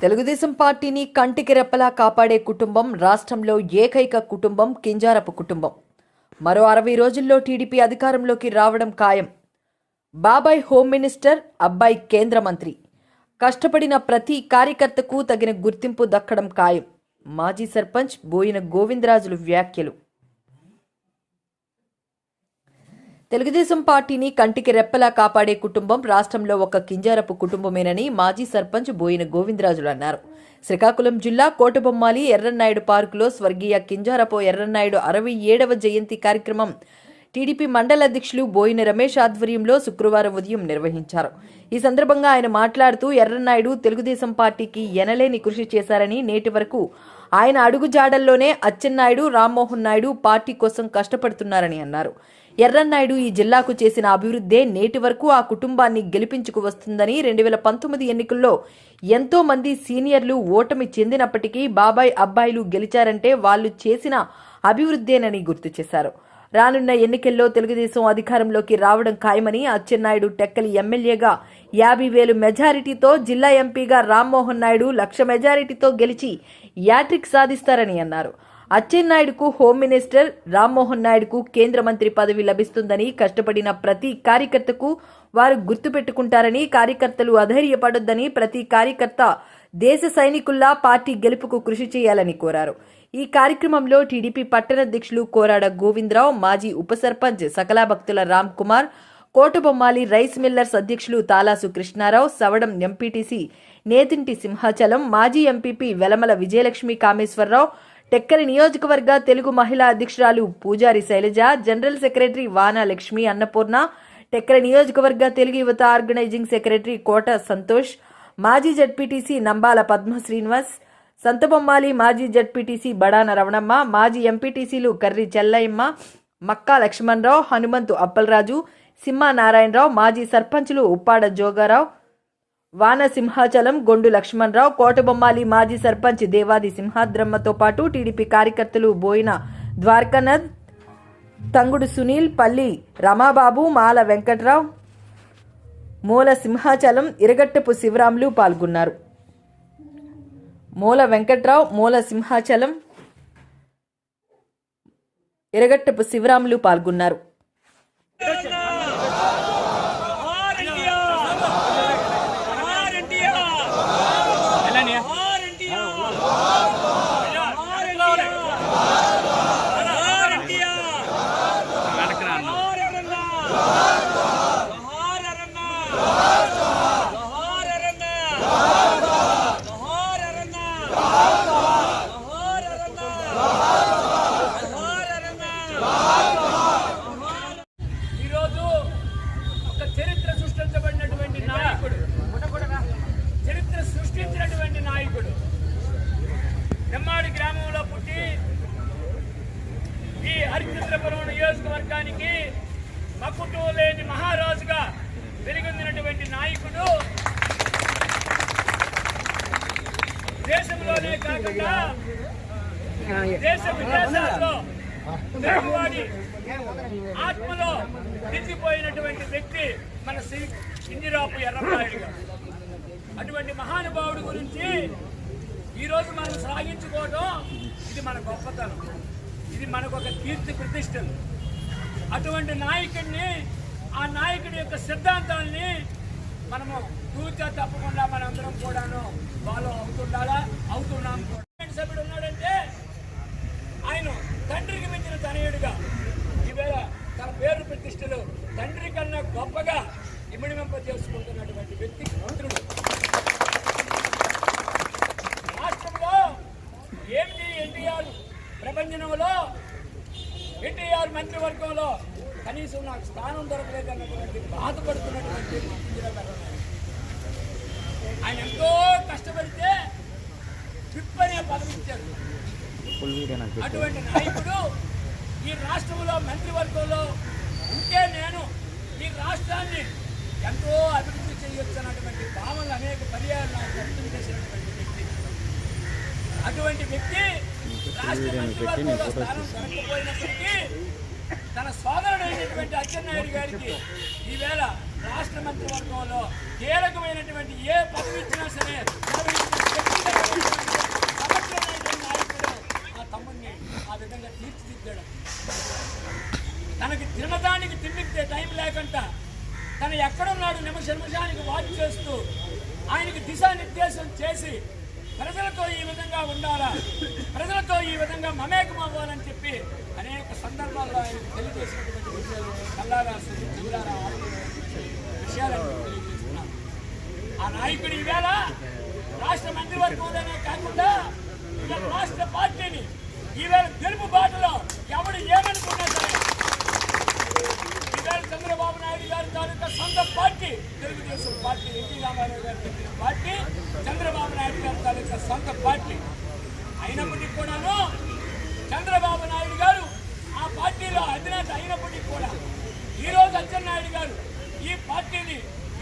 తెలుగుదేశం పార్టీని కంటికి రెప్పలా కాపాడే కుటుంబం రాష్ట్రంలో ఏకైక కుటుంబం కింజారపు కుటుంబం. మరో అరవై రోజుల్లో టీడీపీ అధికారంలోకి రావడం ఖాయం. బాబాయ్ హోమ్ మినిస్టర్ అబ్బాయి కేంద్ర మంత్రి. కష్టపడిన ప్రతి కార్యకర్తకు తగిన గుర్తింపు దక్కడం ఖాయం. మాజీ సర్పంచ్ బోయిన గోవిందరాజులు వ్యాఖ్యలు. తెలుగుదేశం పార్టీని కంటికి రెప్పలా కాపాడే కుటుంబం రాష్ట్రంలో ఒక కింజారపు కుటుంబమేనని మాజీ సర్పంచ్ బోయిన గోవిందరాజులు అన్నారు. శ్రీకాకుళం జిల్లా కోటబొమ్మాలి ఎర్రన్నాయుడు పార్కులో స్వర్గీయ కింజారపు ఎర్రన్నాయుడు అరవై ఏడవ జయంతి కార్యక్రమం టీడీపీ మండల అధ్యక్షులు బోయిన రమేష్ ఆధ్వర్యంలో శుక్రవారం ఉదయం నిర్వహించారు. ఈ సందర్భంగా ఆయన మాట్లాడుతూ ఎర్రన్నాయుడు తెలుగుదేశం పార్టీకి ఎనలేని కృషి చేశారని నేటి వరకు ఆయన అడుగుజాడల్లోనే అచ్చెన్నాయుడు రామ్మోహన్ నాయుడు పార్టీ కోసం కష్టపడుతున్నారని అన్నారు. ఎర్రన్నాయుడు ఈ జిల్లాకు చేసిన అభివృద్ధే నేటి వరకు ఆ కుటుంబాన్ని గెలిపించుకు వస్తుందని రెండు వేల పంతొమ్మిది ఎన్నికల్లో ఎంతో మంది సీనియర్లు ఓటమి చెందినప్పటికీ బాబాయ్ అబ్బాయిలు గెలిచారంటే వాళ్ళు చేసిన అభివృద్ధేనని గుర్తు చేశారు. రానున్న ఎన్నికల్లో తెలుగుదేశం అధికారంలోకి రావడం ఖాయమని అచ్చెన్నాయుడు టెక్కలి ఎమ్మెల్యేగా యాభై వేలు మెజారిటీతో జిల్లా ఎంపీగా రామ్మోహన్ నాయుడు లక్ష మెజారిటీతో గెలిచి యాట్రిక్ సాధిస్తారని అన్నారు. అచ్చెన్నాయుడుకు హోమ్ మినిస్టర్ రామ్మోహన్ నాయుడుకు కేంద్ర మంత్రి పదవి లభిస్తుందని కష్టపడిన ప్రతి కార్యకర్తకు వారు గుర్తుపెట్టుకుంటారని కార్యకర్తలు అధైర్యపడొద్దని ప్రతి కార్యకర్త దేశ సైనికుల్లా పార్టీ గెలుపుకు కృషి చేయాలని కోరారు. ఈ కార్యక్రమంలో టీడీపీ పట్టణాధ్యక్షులు కోరాడ గోవిందరావు మాజీ ఉప సర్పంచ్ సకలా భక్తుల రామ్ కుమార్ కోటబొమ్మాలి రైస్ మిల్లర్స్ అధ్యక్షులు తాలాసు కృష్ణారావు సవడం ఎంపీటీసీ నేతింటి సింహాచలం మాజీ ఎంపీపీ వెలమల విజయలక్ష్మి కామేశ్వరరావు టెక్కలి నియోజకవర్గ తెలుగు మహిళా అధ్యక్షురాలు పూజారి శైలజ జనరల్ సెక్రటరీ వానా లక్ష్మి అన్నపూర్ణ టెక్కలి నియోజకవర్గ తెలుగు యువత ఆర్గనైజింగ్ సెక్రటరీ కోట సంతోష్ మాజీ జడ్పీటీసీ నంబాల పద్మ శ్రీనివాస్ సంతబొమ్మాలి మాజీ జడ్పీటీసీ బడాన రవణమ్మ మాజీ ఎంపీటీసీలు కర్రి చెల్లయ్యమ్మ మక్కా లక్ష్మణరావు హనుమంతు అప్పలరాజు సింహ నారాయణరావు మాజీ సర్పంచులు ఉప్పాడ జోగారావు వానసింహాచలం గొండు లక్ష్మణరావు కోటబొమ్మాలి మాజీ సర్పంచ్ దేవాది సింహాద్రమ్మతో పాటు టీడీపీ కార్యకర్తలు బోయిన ద్వారకానాథ్ తంగుడు సునీల్ పల్లి రమాబాబు మాల వెంకట్రావు మూల సింహాచలం ఇరగట్టపు శివరాములు పాల్గొన్నారు. మూల వెంకట్రావు మూల సింహాచలం ఇరగట్టపు శివరాములు పాల్గొన్నారు. నియోజకవర్గానికి మక్కుతూ లేని మహారాజుగా వెలుగొందినటువంటి నాయకుడు. దేశంలోనే కాకుండా దేశ విదేశాల్లో తెలుగువాడి ఆత్మలో నిలిచిపోయినటువంటి వ్యక్తి మన శ్రీ ఇందిరాపు ఎర్రనాయుడు గారు. అటువంటి మహానుభావుడి గురించి ఈరోజు మనం సాగించుకోవడం ఇది మన గొప్పతనం. ఇది మనకు ఒక కీర్తి ప్రతిష్టలు. అటువంటి నాయకుడిని ఆ నాయకుడి యొక్క సిద్ధాంతాన్ని మనము పూర్తిగా తప్పకుండా మనందరం కూడాను ఫాలో అవుతుండాలా? అవుతున్నాం కూడా. సభ్యుడు ఉన్నాడంటే ఆయన తండ్రికి మించిన తనయుడిగా ఈవేళ తన పేరు ప్రతిష్టలు తండ్రి కన్నా గొప్పగా ఇమిడిమింప చేసుకుంటున్నటువంటి వ్యక్తి మంత్రుడు రాష్ట్రంలో ఏం ప్రపంచంలో ఎన్టీఆర్ మంత్రివర్గంలో కనీసం నాకు స్థానం దొరకలేదన్నటువంటి బాధపడుతున్నటువంటి. ఆయన ఎంతో కష్టపడితే విప్ అనే పదవి ఇచ్చారు. అటువంటి నాయకుడు ఈ రాష్ట్రంలో మంత్రివర్గంలో ఉంటే నేను ఈ రాష్ట్రాన్ని ఎంతో అభివృద్ధి చేయొచ్చు అన్నటువంటి భావనలు అనేక పర్యాలు నాకు వ్యక్తం చేసినటువంటి వ్యక్తి. అటువంటి వ్యక్తి రాష్ట్ర మంత్రివర్గంలో స్థానం దొరకపోయినప్పటికీ తన సోదరుడైనటువంటి అచ్చెన్నాయుడు గారికి ఈవేళ రాష్ట్ర మంత్రివర్గంలో కీలకమైనటువంటి ఏ పదవి ఇచ్చినా సరే నాయకుడు ఆ తమ్ముడిని ఆ విధంగా తీర్చిదిద్దాడు. తనకి తినడానికి తిండితే టైం లేకుండా తను ఎక్కడున్నాడు నిమిష నిమిషానికి వాచ్ చేస్తూ ఆయనకి దిశానిర్దేశం చేసి ప్రజలతో ఈ విధంగా ఉండాలా? ప్రజలతో ఈ విధంగా మమేకం అవ్వాలని చెప్పి అనేక సందర్భాల్లో ఆయన తెలియజేసినటువంటి విషయాలు కల్లారా జిల్లారా విషయాలను తెలియజేస్తున్నారు. ఆ నాయకుడు ఈవేళ రాష్ట్ర మంత్రివర్గంలోనే కాకుండా ఇవాళ రాష్ట్ర పార్టీని ఈవేళ తెలుపు బాటలో ఎవడు ఏమని సరే ఈవేళ చంద్రబాబు నాయుడు గారి తాలూకా సొంత party Telugu Desam party N T Ramarao గారు పెట్టిన పార్టీ చంద్రబాబు నాయుడు గారి తాలూకా సొంత పార్టీ. అయినప్పటికీ కూడాను చంద్రబాబు నాయుడు గారు ఆ పార్టీలో అధినేత అయినప్పటికీ కూడా ఈరోజు రోజు అచ్చెన్నాయుడు గారు ఈ పార్టీని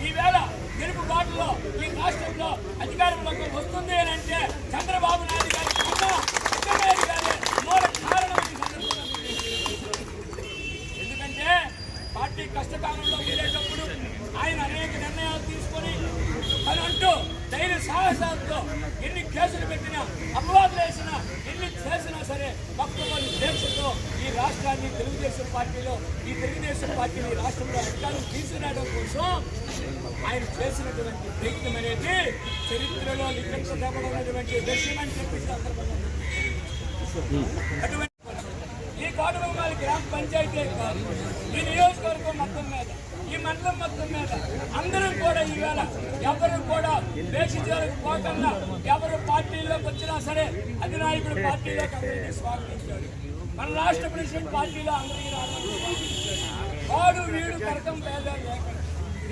ఈవేళ తెలుగు బాటలో ఈ రాష్ట్రంలో అధికారంలోకి వస్తుంది అని అంటే చంద్ర నాయుడు గారి కన్నా అచ్చెన్నాయుడు గారి మూల కారణం ఈ సందర్భంగా ఎందుకంటే పార్టీ కష్టకాలంలో వెళ్ళేటప్పుడు ఆయన అనేక నిర్ణయాలు తీసుకొని తను అంటూ ధైర్య సాహసాలతో ఎన్ని కేసులు పెట్టినా అపవాదులు వేసినా ఎన్ని చేసినా సరే భక్తులు దీక్షతో రాష్ట్రాన్ని తెలుగుదేశం పార్టీలో ఈ తెలుగుదేశం పార్టీని రాష్ట్రంలో అధికారం తీసుకురావడం కోసం ఆయన చేసినటువంటి ప్రయత్నం అనేది చరిత్రలో లిఖించబడినటువంటి విషయం అని చెప్పి ఈ సందర్భంగా అటువంటి ఈ కోటబొమ్మాలి గ్రామ పంచాయతీ కాదు ఈ నియోజకవర్గం మొత్తం మీద ఈ మండలం మొత్తం మీద అందరూ కూడా ఈవేళ ఎవరు కూడా వేషించడానికి పోకుండా ఎవరు పార్టీలోకి వచ్చినా సరే అధినాయకుడు పార్టీలోకి అందరినీ స్వాగతించాడు మన రాష్ట్ర ప్రెసిడెంట్ పార్టీలో అందరికీ వాడు భేదాలు లేకుండా.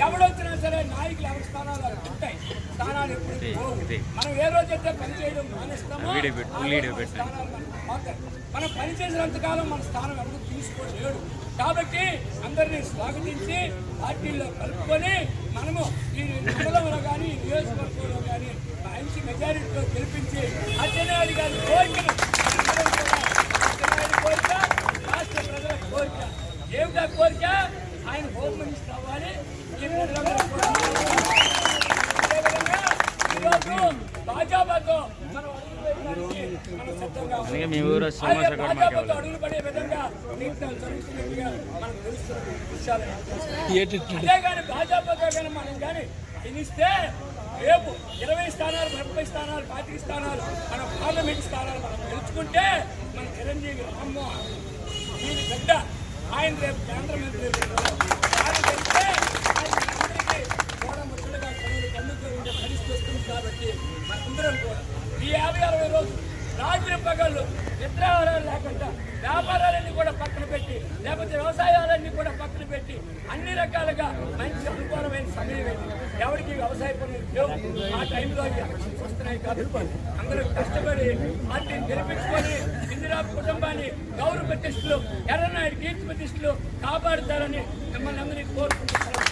ఎవడొచ్చినా సరే నాయకులు ఎవరి స్థానాలు ఉంటాయి. స్థానాలు ఎప్పుడు. మనం ఏ రోజైతే పని చేయడం మానేస్తామో మన పని చేసినంత కాలం మన స్థానం ఎవరు తీసుకోలేడు. కాబట్టి అందరినీ స్వాగతించి పార్టీల్లో కలుపుకొని మనము ఈ మండలంలో కానీ ఈ నియోజకవర్గంలో కానీ మంచి మెజారిటీతో గెలిపించి అచ్చెన్నాయుడు గారి కోరికను అందరం కూడా అచ్చెన్నాయుడు కోరిక రాష్ట్ర ప్రజల కోరిక ఏమిటా కోరిక ఆయన హోమ్ మినిస్టర్ అవ్వాలి. భాజపాతో మీ ఊరు అడుగులు పడే విధంగా అదే కానీ భాజపాతో కానీ మనం కానీ రేపు ఇరవై స్థానాలు ముప్పై స్థానాలు పాతిక స్థానాలు మన పార్లమెంట్ స్థానాలు మనం గెలుచుకుంటే మన చిరంజీవి రామ్మోహన్ దీని బిడ్డ ఆయన రేపు కేంద్ర మంత్రి ఉండే పరిస్థితి వస్తుంది కాబట్టి మనందరం కూడా ఈ యాభై అరవై రోజులు రాత్రి పగళ్ళు నిద్రాహారాలు లేకుండా వ్యాపారాలన్నీ కూడా పక్కన పెట్టి లేకపోతే వ్యవసాయాలన్నీ కూడా పక్కన పెట్టి అన్ని రకాలుగా మంచి అనుకూలమైన సమయం ఎవరికి వ్యవసాయ పనులు ఉద్యోగం ఆ టైంలో వస్తున్నాయి కాబట్టి అందరూ కష్టపడి పార్టీని గెలిపించుకొని ఆనందరావు కుటుంబాన్ని గౌరవ ప్రతిష్టలు ఎర్రనాయుడు కీర్తి ప్రతిష్టలు కాపాడుతారని మిమ్మల్ని అందరికీ కోరుకుంటున్నారు